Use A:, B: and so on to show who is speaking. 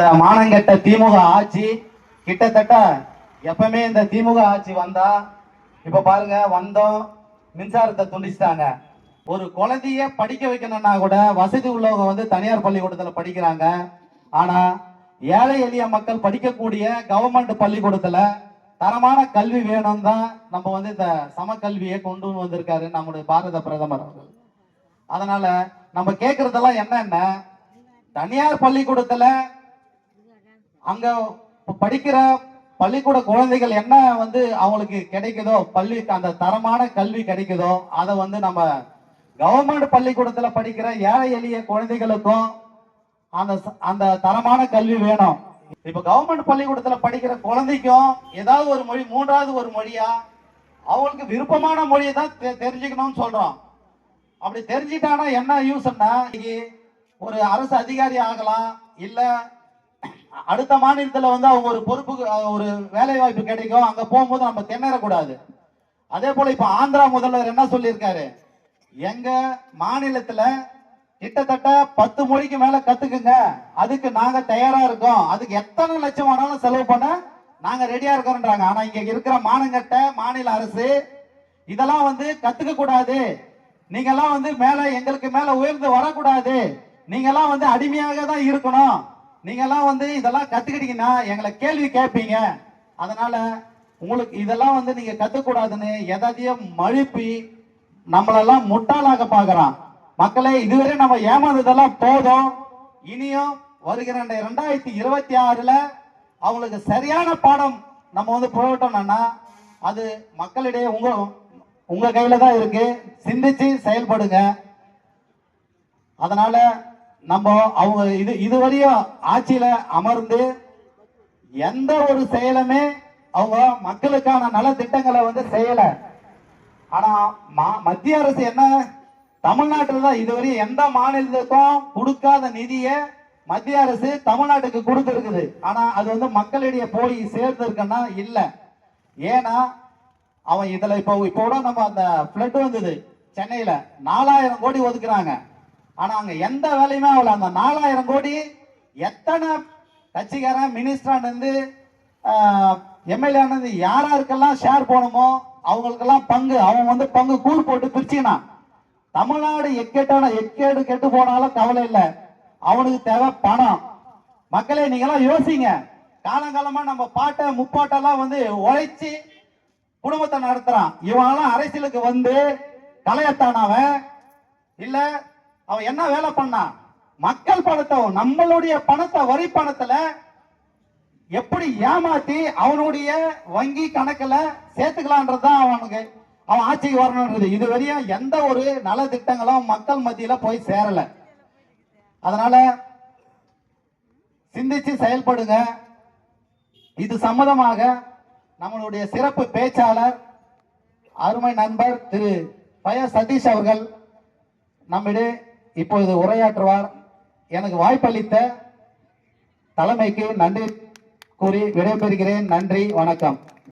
A: இந்த மானங்கெட்ட திமுக ஆட்சி கிட்டத்தட்ட எப்பவுமே இந்த திமுக ஆட்சி வந்தா இப்ப பாருங்க வந்தோம் மின்சாரத்தை துண்டிச்சிட்டாங்க. ஒரு குழந்தைய படிக்க வைக்கணும்னா கூட வசதி உள்ளவங்க வந்து தனியார் பள்ளிக்கூடத்துல படிக்கிறாங்க. ஆனா ஏழை எளிய மக்கள் படிக்கக்கூடிய கவர்மெண்ட் பள்ளிக்கூடத்துல தரமான கல்வி வேணும் தான் நம்ம வந்து இந்த சமக்கல்வியை கொண்டு வந்திருக்காரு நம்முடைய பாரத பிரதமர் அவர்கள். அதனால நம்ம கேட்கறதெல்லாம் என்னென்ன? தனியார் பள்ளிக்கூடத்துல அங்க படிக்கிற பள்ளிக்கூட குழந்தைகள் என்ன வந்து அவங்களுக்கு கிடைக்குதோ பள்ளி அந்த தரமான கல்வி கிடைக்குதோ அதை வந்து நம்ம கவர்மெண்ட் பள்ளிக்கூடத்துல படிக்கிற ஏழை எளிய குழந்தைகளுக்கும் அந்த அந்த தரமான கல்வி வேணும். இப்ப கவர்மெண்ட் பள்ளிக்கூடத்துல படிக்கிற குழந்தைக்கும் ஏதாவது ஒரு மொழி மூன்றாவது ஒரு மொழியா அவங்களுக்கு விருப்பமான மொழியை தான் தெ- தெரிஞ்சுக்கணும்னு சொல்றோம். அப்படி தெரிஞ்சுட்டானா என்ன யூஸ்னா இன்னைக்கு ஒரு அரசு அதிகாரி ஆகலாம் இல்லை அடுத்த மாநிலத்தில் வந்து அவங்க ஒரு பொறுப்பு ஒரு வேலை வாய்ப்பு கிடைக்கும். அங்கே போகும்போது நம்ம திணறக்கூடாது. அதே போல இப்போ ஆந்திரா முதல்வர் என்ன சொல்லியிருக்காரு? எங்க மாநிலத்தில் கிட்டத்தட்ட பத்து மொழிக்கு மேல கத்துக்குங்க. அதுக்கு நாங்க தயாரா இருக்கோம். அதுக்கு எத்தனை லட்சம் வேணாலும் செலவு பண்ண நாங்க ரெடியா இருக்கிறோம்ன்றாங்க ஆனா இங்க இருக்கிற மானங்கட்ட மாநில அரசு இதெல்லாம் வந்து கத்துக்க கூடாது. வந்து மேல எங்களுக்கு மேல உயர்ந்து வரக்கூடாது. நீங்கெல்லாம் வந்து அடிமையாக தான் இருக்கணும். நீங்கெல்லாம் வந்து இதெல்லாம் கத்துக்கிட்டீங்கன்னா எங்களை கேள்வி கேட்பீங்க. அதனால உங்களுக்கு இதெல்லாம் வந்து நீங்க கத்துக்கூடாதுன்னு எதையும் மழுப்பி நம்மளெல்லாம் முட்டாளாக பாக்குறான் மக்களே இதுவரை நம்ம ஏமாந்ததெல்லாம் போதும். இனியும் வருகிற இந்த ரெண்டாயிரத்தி இருபத்தி ஆறுல அவங்களுக்கு சரியான பாடம் நம்ம வந்து புகட்டோம்னா அது மக்களிடையே உங்க உங்க கையில தான் இருக்கு. சிந்திச்சு செயல்படுங்க. அதனால நம்ம அவங்க இது இதுவரையும் ஆட்சியில அமர்ந்து எந்த ஒரு செயலுமே அவங்க மக்களுக்கான நல திட்டங்களை வந்து செய்யல. ஆனா மா- மத்திய அரசு என்ன தமிழ்நாட்டில் தான் இதுவரையும் எந்த மாநிலத்துக்கும் கொடுக்காத நிதியை மத்திய அரசு தமிழ்நாட்டுக்கு கொடுத்துருக்குது. ஆனா அது வந்து மக்களிடையே போய் சேர்ந்திருக்குன்னா இல்லை. ஏன்னா அவன் இதுல இப்போ இப்போ கூட நம்ம அந்த பிளட் வந்தது சென்னையில நாலாயிரம் கோடி ஒதுக்குறாங்க. ஆனா அங்க எந்த வேலையுமே ஆகல. அந்த நாலாயிரம் கோடி எத்தனை கட்சிக்காரன் மினிஸ்டர் இருந்து எம்எல்ஏ இருந்து யாராருக்கெல்லாம் ஷேர் போகணுமோ அவங்களுக்கெல்லாம் பங்கு. அவன் வந்து பங்கு கூறு போட்டு பிரிச்சுனான் தமிழ்நாடு எக்கேட்டான எக்கேடு கெட்டு போனாலும் கவலை இல்லை. அவனுக்கு தேவை பணம். மக்களே நீங்கெல்லாம் யோசிங்க. காலங்காலமா நம்ம பாட்டை முப்பாட்டெல்லாம் வந்து உழைச்சி குடும்பத்தை நடத்துறான். இவனெல்லாம் அரசியலுக்கு வந்து கலையத்தான் அவன் இல்ல அவன் என்ன வேலை பண்ணான்? மக்கள் பணத்தை நம்மளுடைய பணத்தை வரி பணத்துல எப்படி ஏமாத்தி அவனுடைய வங்கி கணக்குல சேர்த்துக்கலான்றதுதான் அவனுக்கு அவன் ஆட்சிக்கு வரணுன்றது இது வரையும் எந்த ஒரு நல திட்டங்களும் மக்கள் மத்தியில போய் சேரல. அதனால சிந்திச்சு செயல்படுங்க. இது சம்மதமாக நம்மளுடைய சிறப்பு பேச்சாளர் அருமை நண்பர் திரு பய சதீஷ் அவர்கள் நம்மிடையே இப்பொழுது உரையாற்றுவார். எனக்கு வாய்ப்பளித்த தலைமைக்கு நன்றி கூறி விடைபெறுகிறேன். நன்றி வணக்கம்.